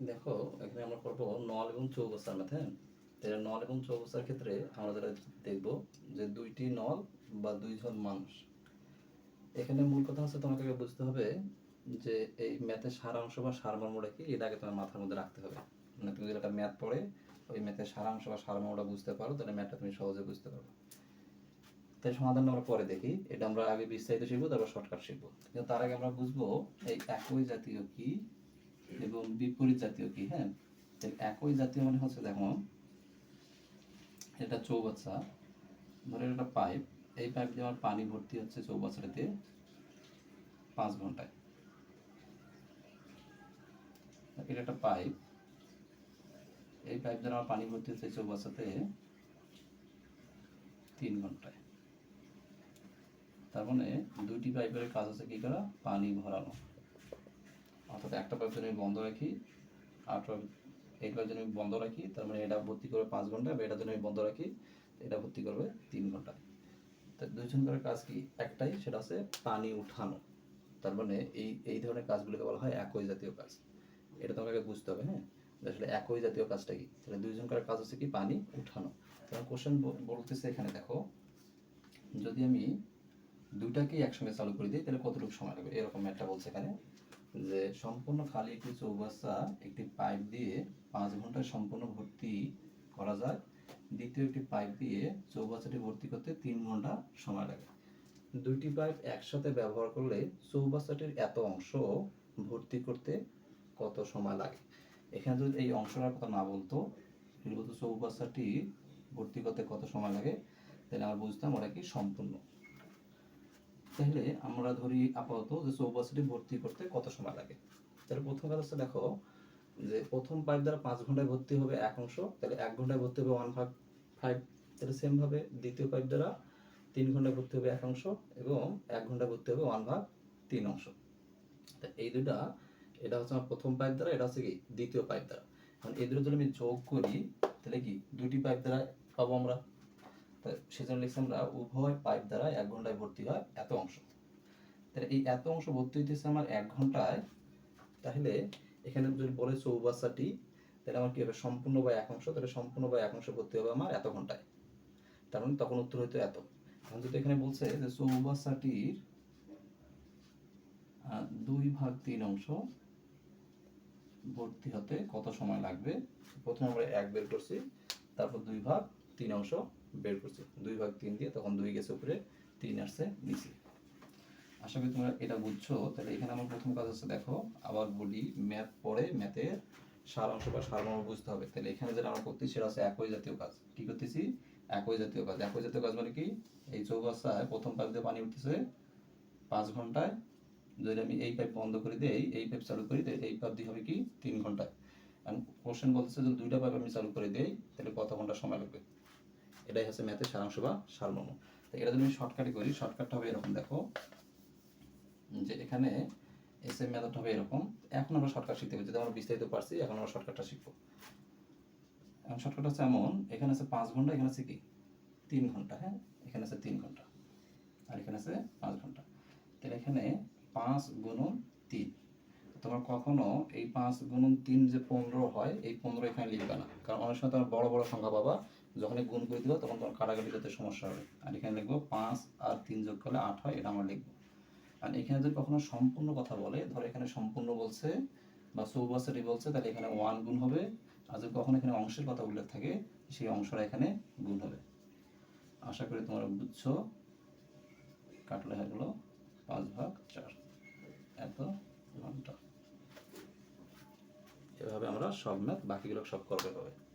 দেখো, এখানে আমরা করব নল এবং চৌবস্তার ম্যাথ হ্যাঁ? তাহলে নল এবং চৌবস্তার ক্ষেত্রে আমরা যেটা দেখব যে দুইটি নল বা দুইজন মানুষ। এখানে মূল কথা হচ্ছে তোমাকে বুঝতে হবে যে এই ম্যাথের সারাংশ বা সারমর্মটা কি, এটা আগে তোমার মাথার মধ্যে রাখতে হবে। মানে তুমি যদি একটা ম্যাথ পড়ে, ওই ম্যাথের সারাংশ বা সারমর্মটা বুঝতে পারো, তাহলে ম্যাথটা তুমি সহজে বুঝতে পারবে। তাই সমাধান আমরা পরে দেখি। এটা আমরা আগে বিস্তারিত শিখব, তারপর শর্টকাট শিখব। কিন্তু তার আগে আমরা বুঝব এই একই জাতীয় কি এবং বিপরীত জাতীয় কি? হ্যাঁ একই জাতীয় মানে হচ্ছে দেখো, এটা চৌবাচ্চা, ধরে একটা পাইপ, এই পাইপ দিয়ে আমার পানি ভর্তি হচ্ছে চৌবাচ্চাটাতে পাঁচ ঘন্টায়। এটা একটা পাইপ, এই পাইপ দ্বারা আমার পানি ভর্তি হচ্ছে চৌবাচ্চাতে তিন ঘন্টায়। তার মানে দুইটি পাইপের কাজ হচ্ছে কি করা? পানি ভরানো। অর্থাৎ একটা পাইপ যদি আমি বন্ধ রাখি, আর এই পাইপ যদি আমি বন্ধ রাখি, তার মানে এটা ভর্তি করবে পাঁচ ঘণ্টা, বা এটা যদি আমি বন্ধ রাখি, এটা ভর্তি করবে তিন ঘণ্টা। তা দুইজন করে কাজ কি? একটাই, সেটা হচ্ছে পানি উঠানো। তার মানে এই এই ধরনের কাজগুলোকে বলা হয় একই জাতীয় কাজ। এটা তোমাকে বুঝতে হবে হ্যাঁ? আসলে একই জাতীয় কাজটা কি? তাহলে দুইজন করে কাজ হচ্ছে কি? পানি উঠানো। তখন কোশ্চেন বলতেছে এখানে, দেখো, যদি আমি দুইটাকেই একসঙ্গে চালু করে দিই, তাহলে কতটুকু সময় লাগবে? এরকম একটা বলছে এখানে। যে সম্পূর্ণ খালি একটি চৌবাচ্চা, একটি পাইপ দিয়ে পাঁচ ঘন্টায় সম্পূর্ণ ভর্তি করা যায়। দ্বিতীয় একটি পাইপ দিয়ে চৌবাচ্চাটি ভর্তি করতে তিন ঘণ্টা সময় লাগে। দুইটি পাইপ একসাথে ব্যবহার করলে চৌবাচ্চাটির এত অংশ ভর্তি করতে কত সময় লাগে? এখানে যদি এই অংশটার কথা না বলতো বলতো চৌবাচ্চাটি ভর্তি করতে কত সময় লাগে? তাহলে আমরা বুঝতাম ওটা কি সম্পূর্ণ। তাহলে আমরা ধরি আপাতত যে চৌবাচ্চাটি ভর্তি করতে কত সময় লাগে? তাহলে প্রথম কাজ হচ্ছে দেখো যে প্রথম পাইপ দ্বারা পাঁচ ঘন্টায় ভর্তি হবে এক অংশ, তাহলে এক ঘন্টায় ভর্তি হবে ওয়ান ভাগ ফাইভ তাহলে সেম ভাবে দ্বিতীয় পাইপ দ্বারা তিন ঘন্টায় ভর্তি হবে এক অংশ এবং এক ঘন্টায় ভর্তি হবে ওয়ান ভাগ তিন অংশ। তা এই দুটা এটা হচ্ছে আমার প্রথম পাইপ দ্বারা, এটা হচ্ছে কি? দ্বিতীয় পাইপ দ্বারা। এখন এই দুটো যদি আমি যোগ করি, তাহলে কি? দুটি পাইপ দ্বারা পাবো আমরা? সেজন্য লিখছি আমরা উভয় পাইপ দ্বারা এক ঘন্টায় ভর্তি হয় এত অংশ। তাহলে এই এত অংশ ভর্তি হইতেছে আমার এক ঘন্টায়, তাহলে এখানে যদি বলে চৌবাচ্চাটি, তাহলে আমার কি হবে? সম্পূর্ণ বা এক অংশ, তাহলে সম্পূর্ণ বা এক অংশ ভর্তি হবে আমার এত ঘন্টায়। তার মানে তখন উত্তর হইতো এত। এখন যদি এখানে বলছে যে চৌবাচ্চাটির দুই ভাগ তিন অংশ ভর্তি হতে কত সময় লাগবে? প্রথমে আমরা এক বের করছি, তারপর দুই ভাগ তিন অংশ বের করছি। দুই ভাগ তিন দিয়ে তখন দুই গেছে উপরে, তিন আসছে নিচে। আশা করি তোমরা এটা বুঝছ। তাহলে এখানে আমার প্রথম কাজ হচ্ছে দেখো, আবার বলি, ম্যাথ পড়ে ম্যাথের সারাংশ বা সারমর্ম বুঝতে হবে। তাহলে এখানে যেটা আমরা করতেছি সেটা হচ্ছে একই জাতীয় কাজ। কি করতেছি? একই জাতীয় কাজ। একই জাতীয় কাজ মানে কি? এই চৌবাচ্চায় প্রথম পাইপ দিয়ে পানি উঠতেছে পাঁচ ঘন্টায়। যদি আমি এই পাইপ বন্ধ করে দিই, এই পাইপ চালু করি, তাহলে এই পাইপ দিয়ে হবে কি? তিন ঘন্টায়। কোশ্চেন বলতেছে যদি দুইটা পাইপ আমি চালু করে দিই, তাহলে কত ঘণ্টা সময় লাগবে? এটাই হচ্ছে ম্যাথের সারাংশ বা সারমর্ম। তো এটা যদি আমি শর্টকাটে করি শর্টকাটটা হবে এরকম, দেখো। যে এখানে এস এম মেথড হবে এরকম। এখন আমরা শর্টকাট শিখতে যদি আমরা বিস্তারিত পারছি, এখন আমরা শর্টকাটটা শিখব। এখন শর্টকাট হচ্ছে এমন, এখানে আছে পাঁচ ঘণ্টা, এখানে আছে কি? তিন ঘণ্টা হ্যাঁ? এখানে আছে তিন ঘণ্টা। আর এখানে আছে পাঁচ ঘণ্টা। তাহলে এখানে পাঁচ গুণন তিন। তোমার কখনো এই পাঁচ গুণন তিন যে পনেরো হয়, এই পনেরো এখানে লিখবে না। কারণ অনেক সময় তোমার বড় বড় সংখ্যা পাবা যখনই গুণ করে দিবা, তখন তোমার কাটাকাটি করতে সমস্যা হবে। আর এখানে লিখব পাঁচ আর তিন যোগ করলে আট হয়, এটা আমরা লিখব। আর এখানে যদি কখনো সম্পূর্ণ কথা বলে, ধরো এখানে সম্পূর্ণ বলছে বা চৌবাচ্চাটি বলছে, তাহলে এখানে ওয়ান গুণ হবে। আর যদি কখনো এখানে অংশের কথা উল্লেখ থাকে, সেই অংশটা এখানে গুণ হবে। আশা করি তোমরা বুঝছ। কাটলে হয়ে গেলো পাঁচ ভাগ চার। এত ঘণ্টা। এভাবে আমরা সব ম্যাথ বাকিগুলো সব করবে হবে